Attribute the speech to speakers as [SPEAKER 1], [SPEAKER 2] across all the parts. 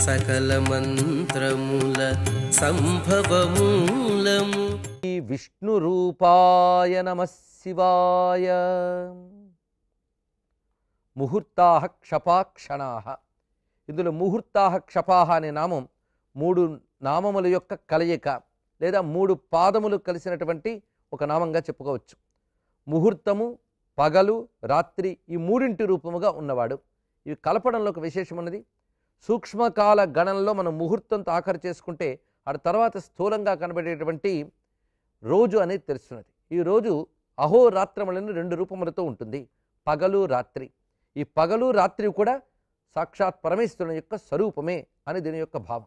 [SPEAKER 1] సకల మంత్రముల సంభవమూలము.
[SPEAKER 2] విష్ణు రూపాయ నమ శివాయ. ముహూర్తా క్షపాక్షణా. ఇందులో ముహూర్తా క్షపా అనే నామం మూడు నామముల యొక్క కలయిక లేదా మూడు పాదములు కలిసినటువంటి ఒక నామంగా చెప్పుకోవచ్చు. ముహూర్తము పగలు రాత్రి ఈ మూడింటి రూపముగా ఉన్నవాడు. ఇవి కలపడంలో ఒక విశేషం ఉన్నది సూక్ష్మకాల గణనలో మనం ముహూర్తంతో ఆఖరి చేసుకుంటే ఆ తర్వాత స్థూలంగా కనబడేటువంటి రోజు అనేది తెలుస్తున్నది. ఈ రోజు అహోరాత్రములని రెండు రూపములతో ఉంటుంది. పగలు రాత్రి. ఈ పగలు రాత్రి కూడా సాక్షాత్ పరమేశ్వరుని యొక్క స్వరూపమే అని దీని యొక్క భావం.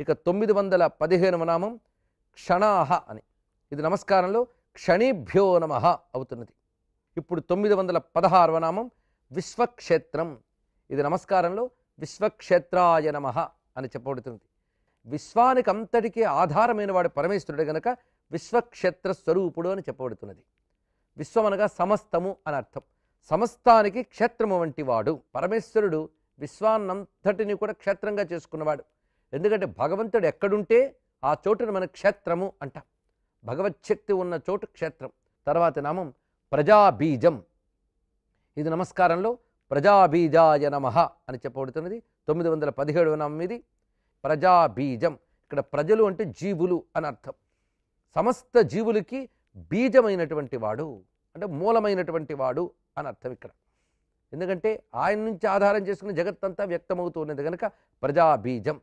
[SPEAKER 2] ఇక తొమ్మిది వందల పదిహేనవ నామం క్షణాహ అని. ఇది నమస్కారంలో క్షణిభ్యో నమ అవుతున్నది. ఇప్పుడు తొమ్మిది వందల పదహారవ నామం విశ్వక్షేత్రం. ఇది నమస్కారంలో విశ్వక్షేత్రాయ నమ అని చెప్పబడుతుంది. విశ్వానికి అంతటికీ ఆధారమైన వాడు పరమేశ్వరుడు గనక విశ్వక్షేత్ర స్వరూపుడు అని చెప్పబడుతున్నది. విశ్వం అనగా సమస్తము అని అర్థం. సమస్తానికి క్షేత్రము వంటి వాడు. పరమేశ్వరుడు విశ్వాన్నంతటిని కూడా క్షేత్రంగా చేసుకున్నవాడు. ఎందుకంటే భగవంతుడు ఎక్కడుంటే ఆ చోటును మన క్షేత్రము అంట. భగవచ్ఛక్తి ఉన్న చోటు క్షేత్రం. తర్వాత నామం ప్రజాబీజం. ఇది నమస్కారంలో ప్రజాబీజాయ నమ అని చెప్పబడుతున్నది. తొమ్మిది వందల పదిహేడు నామం ప్రజాబీజం. ఇక్కడ ప్రజలు అంటే జీవులు అని అర్థం. సమస్త జీవులకి బీజమైనటువంటి వాడు అంటే మూలమైనటువంటి వాడు అని అర్థం ఇక్కడ. ఎందుకంటే ఆయన నుంచి ఆధారం చేసుకుని జగత్తంతా వ్యక్తమవుతూ ఉన్నది కనుక ప్రజాబీజం.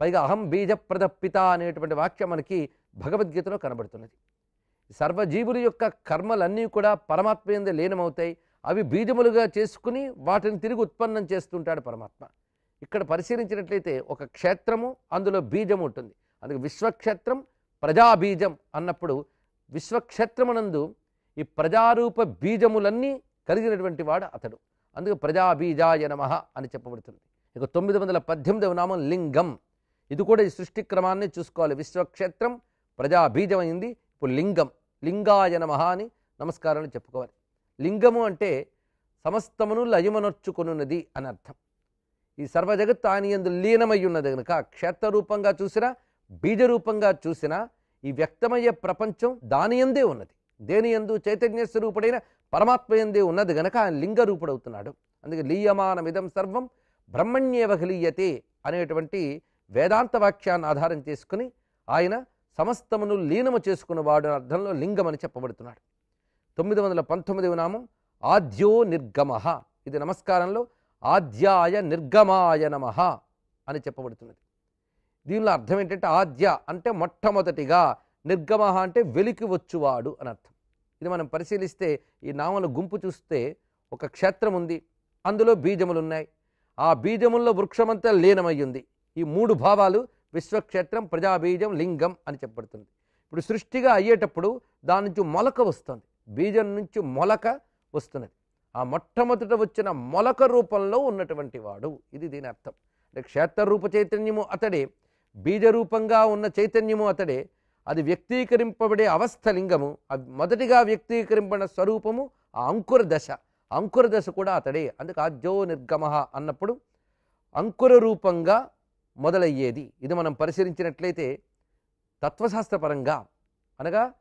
[SPEAKER 2] పైగా అహం బీజప్రద పిత అనేటువంటి వాక్యం మనకి భగవద్గీతలో కనబడుతున్నది. సర్వజీవుల యొక్క కర్మలన్నీ కూడా పరమాత్మ ఎందే లీనమవుతాయి. అవి బీజములుగా చేసుకుని వాటిని తిరిగి ఉత్పన్నం చేస్తుంటాడు పరమాత్మ. ఇక్కడ పరిశీలించినట్లయితే ఒక క్షేత్రము అందులో బీజం ఉంటుంది. అందుకే విశ్వక్షేత్రం ప్రజాబీజం అన్నప్పుడు విశ్వక్షేత్రమునందు ఈ ప్రజారూప బీజములన్నీ కలిగినటువంటి వాడు అతడు. అందుకే ప్రజాబీజాయ నమ అని చెప్పబడుతుంది. ఇక తొమ్మిది వందల పద్దెనిమిదవ నామం లింగం. ఇది కూడా ఈ సృష్టి క్రమాన్ని చూసుకోవాలి. విశ్వక్షేత్రం ప్రజాబీజమైంది ఇప్పుడు లింగం. లింగాయ నమ అని నమస్కారాలు చెప్పుకోవాలి. లింగము అంటే సమస్తమును లయమనొచ్చుకొనున్నది అని అర్థం. ఈ సర్వజగత్ ఆనియందు లీనమై ఉన్నది కనుక క్షేత్రరూపంగా చూసినా బీజరూపంగా చూసినా ఈ వ్యక్తమయ్యే ప్రపంచం దాని ఎందే ఉన్నది. దేని ఎందు చైతన్య స్వరూపుడైన పరమాత్మ ఎందే ఉన్నది గనక ఆయన లింగరూపుడవుతున్నాడు అందుకే లీయమానమిదం సర్వం బ్రహ్మణ్యేవ లీయతే అనేటువంటి వేదాంత వాక్యాన్ని ఆధారం చేసుకుని ఆయన సమస్తమును లీనము చేసుకున్నవాడు అర్థంలో లింగం అని చెప్పబడుతున్నాడు. తొమ్మిది వందల పంతొమ్మిదవ నామం ఆద్యో నిర్గమ ఇది నమస్కారంలో ఆద్యాయ నిర్గమాయ నమ అని చెప్పబడుతున్నది. దీనిలో అర్థం ఏంటంటే ఆద్య అంటే మొట్టమొదటిగా నిర్గమ అంటే వెలికి వచ్చువాడు అని అర్థం. ఇది మనం పరిశీలిస్తే ఈ నామల గుంపు చూస్తే ఒక క్షేత్రం ఉంది అందులో బీజములు ఉన్నాయి ఆ బీజముల్లో వృక్షమంతా లీనమై ఉంది ఈ మూడు భావాలు విశ్వక్షేత్రం ప్రజాబీజం లింగం అని చెప్పబడుతుంది. ఇప్పుడు సృష్టిగా అయ్యేటప్పుడు దాని నుంచి మొలక వస్తుంది. బీజం నుంచి మొలక వస్తున్నది. ఆ మొట్టమొదట వచ్చిన మొలక రూపంలో ఉన్నటువంటి వాడు. ఇది దీని అర్థం. అంటే క్షేత్ర రూప చైతన్యము అతడే బీజరూపంగా ఉన్న చైతన్యము అతడే అది వ్యక్తీకరింపబడే అవస్థ లింగము అది మొదటిగా వ్యక్తీకరింపబడిన స్వరూపము ఆ అంకుర దశ. అంకుర దశ కూడా అతడే. అందుకు ఆద్యో నిర్గమ అన్నప్పుడు అంకుర రూపంగా మొదలయ్యేది. ఇది మనం పరిశీలించినట్లయితే తత్వశాస్త్రపరంగా అనగా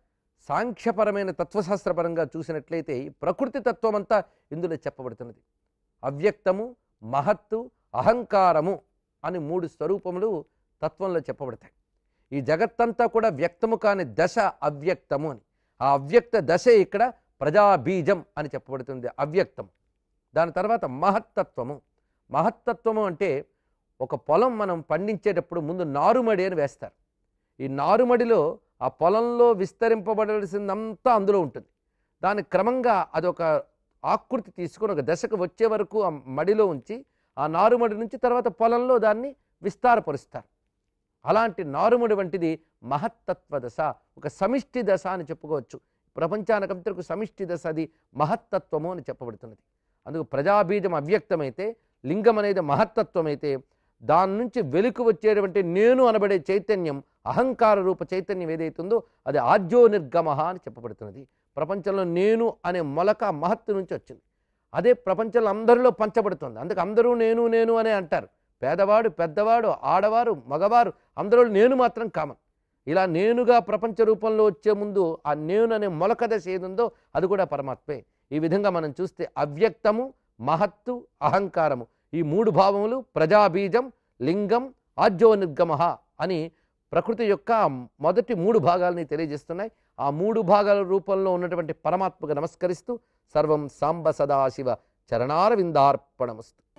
[SPEAKER 2] సాంఖ్యపరమైన తత్వశాస్త్రపరంగా చూసినట్లయితే ఈ ప్రకృతి తత్వం అంతా ఇందులో చెప్పబడుతున్నది. అవ్యక్తము మహత్తు అహంకారము అని మూడు స్వరూపములు తత్వంలో చెప్పబడతాయి. ఈ జగత్తంతా కూడా వ్యక్తము కాని దశ అవ్యక్తము అని. ఆ అవ్యక్త దశ ఇక్కడ ప్రజాబీజం అని చెప్పబడుతుంది అవ్యక్తం. దాని తర్వాత మహత్తత్వము. మహత్తత్వము అంటే ఒక పొలం మనం పండించేటప్పుడు ముందు నారుమడి అని వేస్తారు. ఈ నారుమడిలో ఆ పొలంలో విస్తరింపబడాల్సిందంతా అందులో ఉంటుంది. దాని క్రమంగా అదొక ఆకృతి తీసుకొని ఒక దశకు వచ్చే వరకు ఆ మడిలో ఉంచి ఆ నారుమడి నుంచి తర్వాత పొలంలో దాన్ని విస్తారపరుస్తారు. అలాంటి నారుమడి వంటిది మహత్తత్వ దశ ఒక సమిష్టి దశ అని చెప్పుకోవచ్చు. ప్రపంచానికంతకు సమిష్టి దశ అది మహత్తత్వము అని చెప్పబడుతున్నది. అందుకు ప్రజాబీజం అవ్యక్తమైతే లింగం అనేది మహత్తత్వమైతే దాని నుంచి వెలుకు వచ్చేటువంటి నేను అనబడే చైతన్యం అహంకార రూప చైతన్యం ఏదైతుందో అది ఆద్యో నిర్గమ అని చెప్పబడుతున్నది. ప్రపంచంలో నేను అనే మొలక మహత్తు నుంచి వచ్చింది. అదే ప్రపంచంలో అందరిలో పంచబడుతుంది. అందుకే అందరూ నేను నేను అనే అంటారు. పేదవాడు పెద్దవాడు ఆడవారు మగవారు అందరూ నేను మాత్రం కామన్. ఇలా నేనుగా ప్రపంచ రూపంలో వచ్చే ముందు ఆ నేను అనే మొలక దశ ఏదుందో అది కూడా పరమాత్మే. ఈ విధంగా మనం చూస్తే అవ్యక్తము మహత్తు అహంకారము. ఈ మూడు భావములు ప్రజాబీజం లింగం ఆజ్యోనిర్గమ అని ప్రకృతి యొక్క మొదటి మూడు భాగాలని తెలియజేస్తున్నాయి. ఆ మూడు భాగాల రూపంలో ఉన్నటువంటి పరమాత్మకు నమస్కరిస్తూ సర్వం సాంబ సదాశివ చరణారవిందార్పణమస్తు.